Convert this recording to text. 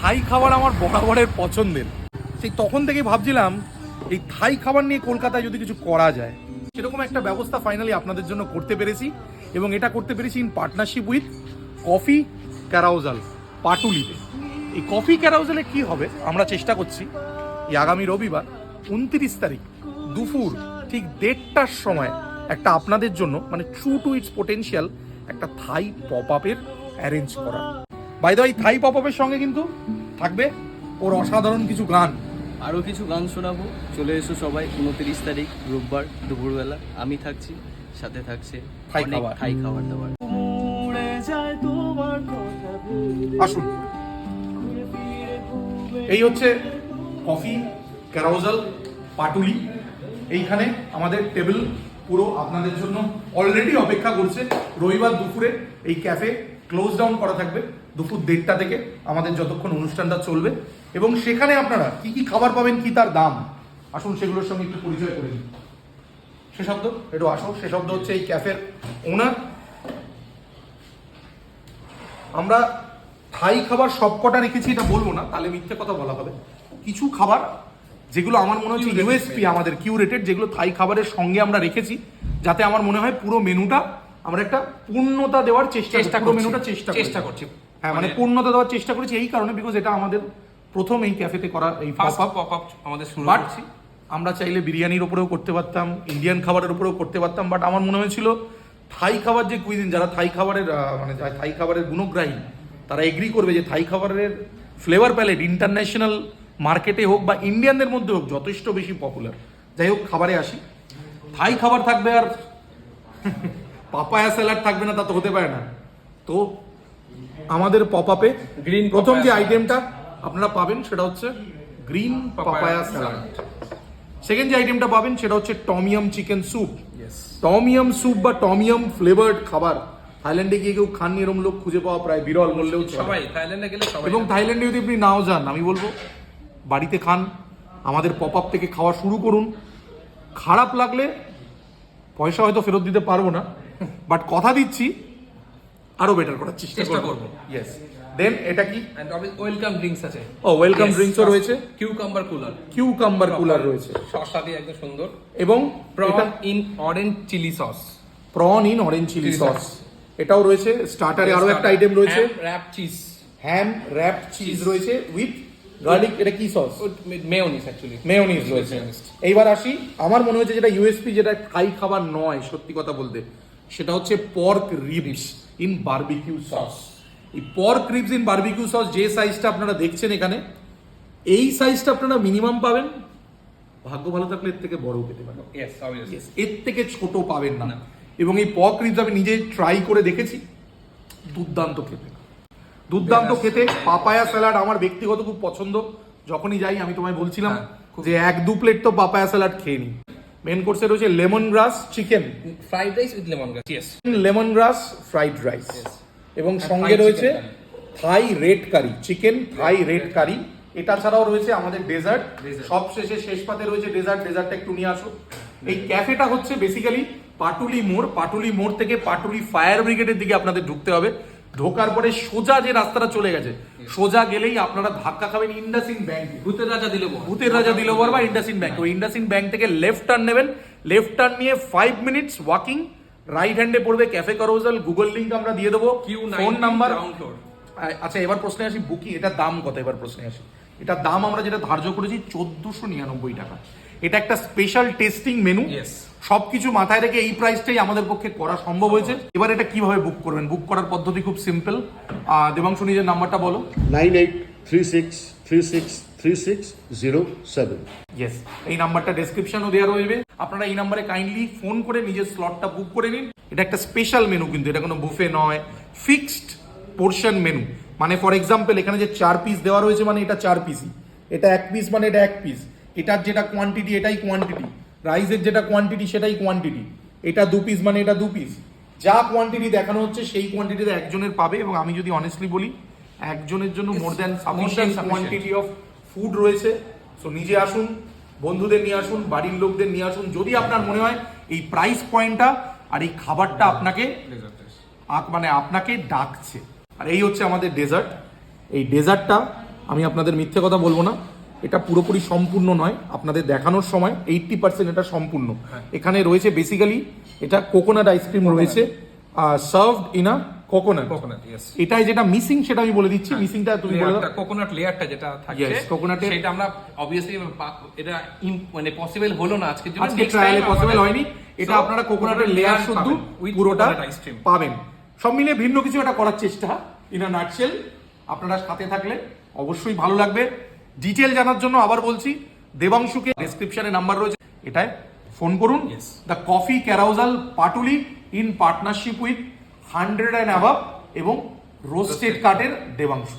থাই খাবার আমার বরাবরের পছন্দের। সেই তখন থেকেই ভাবছিলাম, এই থাই খাবার নিয়ে কলকাতায় যদি কিছু করা যায়। সেরকম একটা ব্যবস্থা ফাইনালি আপনাদের জন্য করতে পেরেছি এবং এটা করতে পেরেছি in partnership with Coffee Carousel পাটুলিতে। এই কফি ক্যারাউজালে কি হবে? আমরা চেষ্টা করছি, এই আগামী রবিবার উনত্রিশ তারিখ দুপুর ঠিক দেড়টার সময় একটা আপনাদের জন্য মানে ট্রু টু ইটস পোটেনশিয়াল একটা থাই পপ আপের অ্যারেঞ্জ করা। বাই দ্য থাই পপ আপের সঙ্গে কিন্তু থাকবে ওর অসাধারণ কিছু গান। আরও কিছু গান শোনাবো। চলে এসো সবাই উনত্রিশ তারিখ রোববার দুপুরবেলা। আমি থাকছি সাথে থাকছে থাই খাবার। থাই খাবার দাবার। আসুন। এই হচ্ছে কফি ক্যারাউজাল পাটুলি। এইখানে আমাদের টেবিল পুরো আপনাদের জন্য অলরেডি অপেক্ষা করছে। রবিবার দুপুরে এই ক্যাফে ক্লোজ ডাউন করা থাকবে। দুপুর দেড়টা থেকে আমাদের যতক্ষণ অনুষ্ঠানটা চলবে। এবং সেখানে আপনারা কি কি খাবার পাবেন কি তার দাম? আসুন সেগুলোর সঙ্গে একটু পরিচয় করে দিন সে শব্দ? একটু আসো সে শব্দ হচ্ছে এই ক্যাফের ওনার। আমরা থাই খাবার সবকটা রেখেছি এটা বলব না তাহলে মিথ্যে কথা বলা হবে। কিছু খাবার যেগুলো আমার মনে হচ্ছে ইউএসপি আমাদের কিউরেটেড যেগুলো থাই খাবারের সঙ্গে আমরা রেখেছি যাতে আমার মনে হয় পুরো মেনুটা আমরা একটা পূর্ণতা দেওয়ার চেষ্টা চেষ্টা করছি। মেনুটা চেষ্টা চেষ্টা করছি। হ্যাঁ মানে মানে- পূর্ণতা দেওয়ার চেষ্টা করেছি এই কারণে বিকজ এটা আমাদের প্রথম এই ক্যাফেতে করা এই ফার্স্ট pop-up। পপ আপ আমাদের শুরু করছি। আমরা চাইলে বিরিয়ানির উপরেও করতে পারতাম ইন্ডিয়ান খাবারের উপরেও করতে পারতাম বাট আমার মনে হয়েছিল থাই খাবার যে কুইজিন যারা থাই খাবারের মানে যারা থাই খাবারের গুণগ্রাহী তারা এগ্রি করবে যে থাই খাবারের ফ্লেভার প্যালেট ইন্টারন্যাশনাল মার্কেটে হোক বা ইন্ডিয়ানদের মধ্যে হোক যথেষ্ট বেশি পপুলার যাই হোক খাবারে আসি। থাই খাবার থাকবে আর পাপায়া স্যালাড থাকবে না তা তো হতে পারে না। তো আমাদের পপ আপে Green প্রথম যে আইটেমটা আপনারা পাবেন সেটা হচ্ছে গ্রিন পাপায়া স্যালাড সেকেন্ড যে আইটেমটা পাবেন সেটা হচ্ছে tom yum chicken soup tom yum soup বা টমিয়াম ফ্লেভার্ড খাবার থাইল্যান্ডে গিয়ে কেউ খাননি এরকম লোক খুঁজে পাওয়া প্রায় বিরল বললেও সবাই থাইল্যান্ডে গেলে সবাই এবং থাইল্যান্ডে যদি আপনি নাও যান আমি বলব বাড়িতে খান আমাদের পপ আপ থেকে খাওয়া শুরু করুন। খারাপ লাগলে পয়সা হয়তো ফেরত দিতে পারব না বাট কথা দিচ্ছি আরও বেটার করার চেষ্টা করব। ইয়েস দেন এটা কি? Obvi- welcome drinks আছে। ও ওয়েলকাম ড্রিঙ্কসও রয়েছে কিউকাম্বার কুলার কিউকাম্বার কুলার রয়েছে। শসা দিয়ে একদম সুন্দর। এবং prawn in orange chilli sauce prawn in orange chilli sauce এটাও রয়েছে। স্টার্টারে আরও একটা আইটেম রয়েছে। Wrap cheese ham wrap cheese রয়েছে উইথ গার্লিক এটা কি সস মেয়োনিজ অ্যাকচুয়ালি মেয়োনিজ রয়েছে। এইবার আসি। আমার মনে হচ্ছে যেটা ইউএসপি যেটা খাই খাবার নয় সত্যি কথা বলতে। সেটা হচ্ছে pork ribs in barbecue sauce এই pork ribs in barbecue sauce যে সাইজটা আপনারা দেখছেন এখানে এই সাইজটা আপনারা মিনিমাম পাবেন। ভাগ্য ভালো থাকলে এর থেকে বড়ও পেতে পারেন। এর থেকে ছোট পাবেন না। এবং এই পক রিবস আমি নিজে ট্রাই করে দেখেছি। দুর্দান্ত খেতে। দুর্দান্ত খেতে। পাপায়া স্যালাড আমার ব্যক্তিগত খুব পছন্দ। যখনই যাই আমি তোমায় বলছিলাম হ্যাঁ, যে এক দু প্লেট তো পাপায়া স্যালাড খেয়ে নি মেন কোর্সে রয়েছে lemon grass chicken fried rice with lemon grass yes lemon grass fried rice এবং সঙ্গে রয়েছে Thai red curry chicken Thai red curry এটা ছাড়াও রয়েছে আমাদের ডেজার্ট Dessert. সব শেষে শেষ পাতে রয়েছে ডেজার্ট ডেজার্টটা একটু নিয়ে আসো। এই ক্যাফেটা হচ্ছে বেসিক্যালি পাটুলি মোড়। পাটুলি মোড় থেকে পাটুলি ফায়ার ব্রিগেডের দিকে আপনাদের ঢুকতে হবে। ঢোকার পরে সোজা যে রাস্তাটা চলে গেছে সোজা গেলেই আপনারা ধাক্কা খাবেন ইন্ডাসিন ব্যাংক। ভূতের রাজা দিল ভূতের রাজা দিলবর বা ইন্ডাসিন ব্যাংক। ওই ইন্ডাসিন ব্যাংক থেকে লেফট টার্ন নেবেন। লেফট টার্ন নিয়ে ফাইভ মিনিটস ওয়াকিং রাইট হ্যান্ডে পড়বে ক্যাফে করোজাল গুগল লিঙ্ক আমরা দিয়ে দেবো। কিউ ফোন নাম্বার আচ্ছা এবার প্রশ্নে আসি বুকিং এটার দাম কত? এবার প্রশ্নে আসি। এটার দাম আমরা যেটা ধার্য করেছি চোদ্দশো নিরানব্বই টাকা। এটা একটা স্পেশাল টেস্টিং মেনু. সবকিছু মাথায় রেখে এই প্রাইসটাই আমাদের পক্ষে করা সম্ভব হয়েছে। এবার এটা কীভাবে বুক করবেন? বুক করার পদ্ধতি খুব সিম্পল দেবাংশু নিজের নাম্বারটা বলো। nine eight three six three six three six zero seven. Yes এই নাম্বারটা ডেসক্রিপশনও দেওয়া রয়েছে। আপনারা এই নাম্বারে কাইন্ডলি ফোন করে নিজের স্লটটা বুক করে নিন। এটা একটা স্পেশাল মেনু কিন্তু এটা কোনো বুফে নয়। ফিক্সড পোর্শন মেনু মানে ফর এক্সাম্পল এখানে যে চার পিস দেওয়া রয়েছে মানে এটা চার পিসই এটা এক পিস মানে এটা এক পিস এটার যেটা কোয়ান্টিটি এটাই কোয়ান্টিটি রাইসের যেটা কোয়ান্টিটি সেটাই কোয়ান্টিটি এটা দু পিস মানে এটা দু পিস যা কোয়ান্টিটি দেখানো হচ্ছে সেই কোয়ান্টিটিতে একজনের পাবে এবং আমি যদি অনেস্টলি বলি একজনের জন্য more than sufficient. Quantity of food রয়েছে। সো নিজে আসুন বন্ধুদের নিয়ে আসুন বাড়ির লোকদের নিয়ে আসুন। যদি আপনার মনে হয় এই প্রাইস পয়েন্টটা আর এই খাবারটা আপনাকে মানে আপনাকে ডাকছে। আর এই হচ্ছে আমাদের ডেজার্ট এই ডেজার্টটা আমি আপনাদের মিথ্যে কথা বলব না। এটা পুরোপুরি সম্পূর্ণ নয় আপনাদের দেখানোর সময় এইটটি পার্সেন্ট এটা সম্পূর্ণ। এখানে রয়েছে বেসিক্যালি এটা কোকোনাট আইসক্রিম রয়েছে served in a coconut coconut yes এটাই যেটা মিসিং সেটা আমি বলে দিচ্ছি মিসিংটা তুমি বলে দাও। কোকোনাট লেয়ারটা যেটা থাকছে Yes, সেটা আমরা অবভিয়াসলি এটা মানে পসিবল হলো না আজকের জন্য আজকে ট্রায়ালে পসিবল হয়নি। এটা আপনারা কোকোনাটের লেয়ার শুদ্ধ পাবেন পুরোটা সব মিলিয়ে ভিন্ন কিছু একটা করার চেষ্টা ইন আ নাটশেল আপনারা সাথে থাকলে অবশ্যই ভালো লাগবে। ডিটেল জানার জন্য আবার বলছি দেবাংশুকে ডেসক্রিপশনে নাম্বার রয়েছে। এটায় ফোন করুন. The Coffee Carousel Patuli in partnership with hundred and অ্যাভাব এবং রোস্টেড কাটের দেবাংশু।